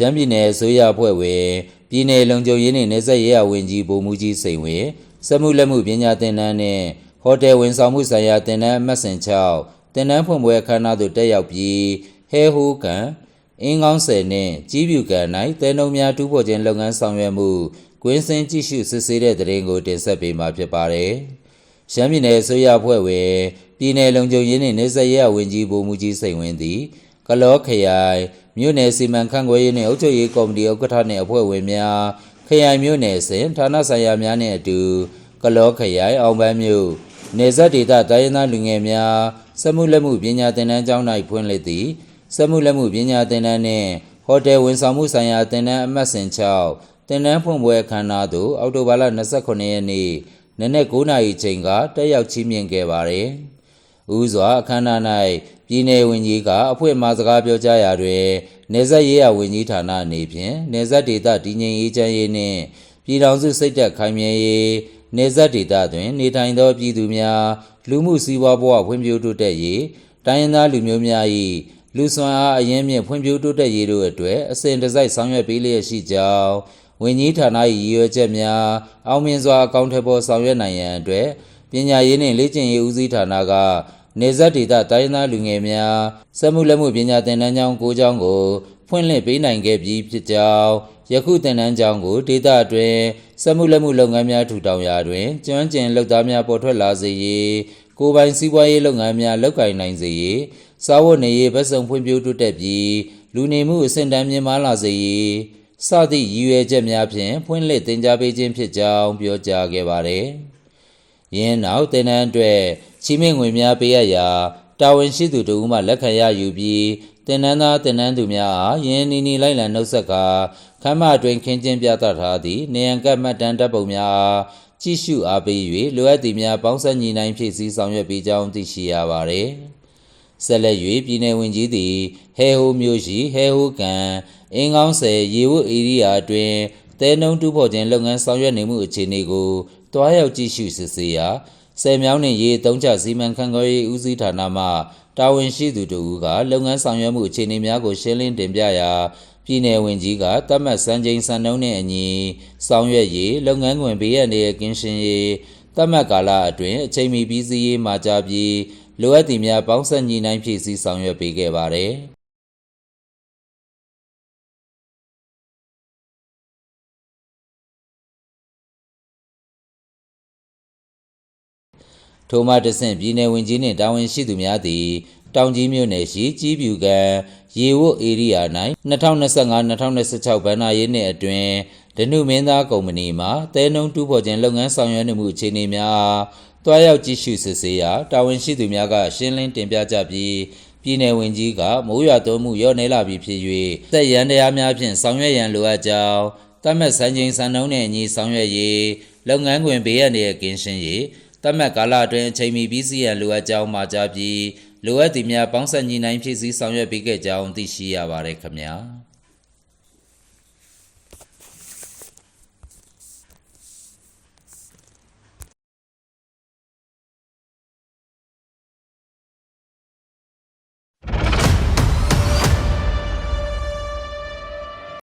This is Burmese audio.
ရှမ်းပြည်နယ်အစိုးရအဖွဲ့ဝင်ပြည်내လုံခြုံရေးနှင့်နေဆက်ရေးရဝန်ကြီးဗိုလ်မှူးကြီးစိန်ဝင်းစက်မှုလက်မှုပညာသင်တန်းနှင့်ဟိုတယ်ဝန်ဆောင်မှုဆိုင်ရာသင်တန်းအမှတ်စဉ်6သင်တန်းဖွင့်ပွဲအခမ်းအနားသို့တက်ရောက်ပြီးဟဲဟိုးကန်အင်းကောင်းဆယ်နှင့်ကြီးပြူကန်၌တဲနှုံများတူးဖော်ခြင်းလုပ်ငန်းဆောင်ရွက်မှုကွင်းစင်ကြည့်ရှုစစ်ဆေးတဲ့တဲ့ရင်ကိုတင်ဆက်ပေးမှာဖြစ်ပါတယ်။ရှမ်းပြည်နယ်အစိုးရအဖွဲ့ဝင်ပြည်내လုံခြုံရေးနှင့်နေဆက်ရေးရဝန်ကြီးဗိုလ်မှူးကြီးစိန်ဝင်းသည်ကလောခရိုင် မြို့နယ်စီမံခန့်ခွဲရေးနှင့်အုပ်ချုပ်ရေးကော်မတီဥက္ကဋ္ဌနှင့်အဖွဲ့ဝင်များခရိုင်မြို့နယ်အစဉ်ဌာနဆိုင်ရာများနှင့်အတူကလောခရိုင်အောင်ပန်းမြို့နေဆက်ဒေသတိုင်းရင်းသားလူငယ်များစက်မှုလက်မှုပညာသင်တန်းကျောင်း၌ဖွင့်လှစ်သည့်စက်မှုလက်မှုပညာသင်တန်းနှင့်ဟိုတယ်ဝန်ဆောင်မှုဆိုင်ရာသင်တန်းအမှတ်စဉ်6သင်တန်းဖွင့်ပွဲအခမ်းအနားသို့အောက်တိုဘာလ29ရက်နေ့နနက်9:00နာရီချိန်ကတက်ရောက်ချီးမြှင့်ခဲ့ပါသည်။ဦးစွာအခမ်းအနား၌ ပြည်내ဝင်ကြီးကအဖွဲ့မှစကားပြောကြားရာတွင်နေဆက်ရေးရဝင်ကြီးဌာနအနေဖြင့်နေဆက်ဒေသတည်ငြိမ်အေးချမ်းရေးနှင့်ပြည်ထောင်စုစိတ်သက်ခိုင်မြဲရေးနေဆက်ဒေသတွင် နေထိုင်သောပြည်သူများလူမှုစီးပွားဘဝဖွံ့ဖြိုးတိုးတက်ရေးတိုင်းရင်းသားလူမျိုးများ၏လူဆွမ်းအားအရင်းမြစ်ဖွံ့ဖြိုးတိုးတက်ရေးတို့အတွက်အစဉ်တစိုက်ဆောင်ရွက်ပေးလျက်ရှိကြောင်းဝင်ကြီးဌာန၏ရည်ရွယ်ချက်များအောင်မြင်စွာအကောင့်ထည်ပေါ်ဆောင်ရွက်နိုင်ရန်အတွက်ပညာရေးနှင့်လေ့ကျင့်ရေးဦးစီးဌာနကနေဆက်ဒေသတိုင်းရင်းသားလူငယ်များစက်မှုလက်မှုပညာသင်တန်းကျောင်း၉ကျောင်းကိုဖွင့်လှစ်ပေးနိုင်ခဲ့ပြီးဖြစ်ကြောင်းယခုသင်တန်းကျောင်းကိုဒေသအတွင်းစက်မှုလက်မှုလုပ်ငန်းများထူထောင်ရာတွင်ကျွမ်းကျင်လုပ်သားများပေါ်ထွက်လာစေရေးကိုယ်ပိုင်စီးပွားရေးလုပ်ငန်းများလုပ်ကိုင်နိုင်စေရေးစားဝတ်နေရေးဗတ်စုံဖွံ့ဖြိုးတိုးတက်ပြီးလူနေမှုအဆင့်တန်းမြင့်မားလာစေရေးစသည့်ရည်ရွယ်ချက်များဖြင့်ဖွင့်လှစ်တင် जा ပေးခြင်းဖြစ်ကြောင်းပြောကြားခဲ့ပါသည်။ယင်းနောက်တင်နန်းအတွက် ချီးမြှင့်ငွေများပေးအပ်ရာတာဝန်ရှိသူတို့မှလက်ခံရယူပြီးတင်နန်းသားတင်နန်းသူများအားယင်းနီနီလိုက်လံနှုတ်ဆက်ကာခမ်းမအတွင်ခင်းကျင်းပြသထားသည့်နေရန်ကတ်မှတ်တမ်းတပ်ပုံများအားကြည့်ရှုအားပေး၍လိုအပ်သည်များပေါင်းစပ်ညီနိုင်ဖြည့်ဆည်းဆောင်ရွက်ပေးကြောင်းသိရှိရပါသည်။ဆက်လက်၍ပြည်내ဝင်ကြီးသည်ဟဲဟိုမျိုးရှိဟဲဟိုကန်အင်းကောင်းဆယ်ရေဝတ်ဧရိယာအတွင်းတဲနှုံတူးဖော်ခြင်းလုပ်ငန်းဆောင်ရွက်နေမှုအခြေအနေကိုတွားရောက်ကြည့်ရှုစစ်ဆေးရာ ဆယ်မြောင်းနှင့်ရေအသုံးချစီမံခန့်ခွဲရေးဦးစီးဌာနမှတာဝန်ရှိသူတစ်ဦးကလုပ်ငန်းဆောင်ရွက်မှုအခြေအနေများကိုရှင်းလင်းတင်ပြရာပြည်내ဝင်ကြီးကသတ်မှတ်စံချိန်စံနှုန်းနှင့်အညီဆောင်ရွက်ရေးလုပ်ငန်းခွင်ဘေးအန္တရာယ်ကင်းရှင်းရေးသတ်မှတ်ကာလအတွင်းအချိန်မီပြီးစီးရေးမှာကြားပြီးလိုအပ်သည်များပေါင်းစပ်ညီနိုင်ဖြည့်ဆည်းဆောင်ရွက်ပေးခဲ့ပါသည်။ ထိုမှတဆင့်ပြည်내ဝန်ကြီးနှင့်တာဝန်ရှိသူများသည်တောင်ကြီးမြို့နယ်ရှိကြီးပြူကန်ရေဝတ်ဧရိယာ၌2025-2026ဘဏ္ဍာရေးနှစ်အတွင်းဓနုမင်းသားကုမ္ပဏီမှတဲနှုံတူးဖော်ခြင်းလုပ်ငန်းဆောင်ရွက်နေမှုအခြေအနေများအားတွားရောက်ကြည့်ရှုစစ်ဆေးရာတာဝန်ရှိသူများကရှင်းလင်းတင်ပြကြပြီးပြည်내ဝန်ကြီးကမိုးရွာသွန်းမှုလျော့နည်းလာပြီဖြစ်၍သက်ရန်တရားများဖြင့်ဆောင်ရွက်ရန်လိုအပ်ကြောင်းသတ်မှတ်စံချိန်စံနှုန်းနှင့်အညီဆောင်ရွက်ရေးလုပ်ငန်းခွင်ဘေးအန္တရာယ်ကင်းရှင်းရေး သတ်မှတ်ကာလအတွင်းအချိန်မီပြီးစီးရန်လိုအပ်ကြောင်းမှာကြားပြီးလိုအပ်သည်များပေါင်းစပ်ညီနိုင်ဖြည့်ဆည်းဆောင်ရွက်ပေးခဲ့ကြောင်းသိရှိရပါတယ်ခင်ဗျာ။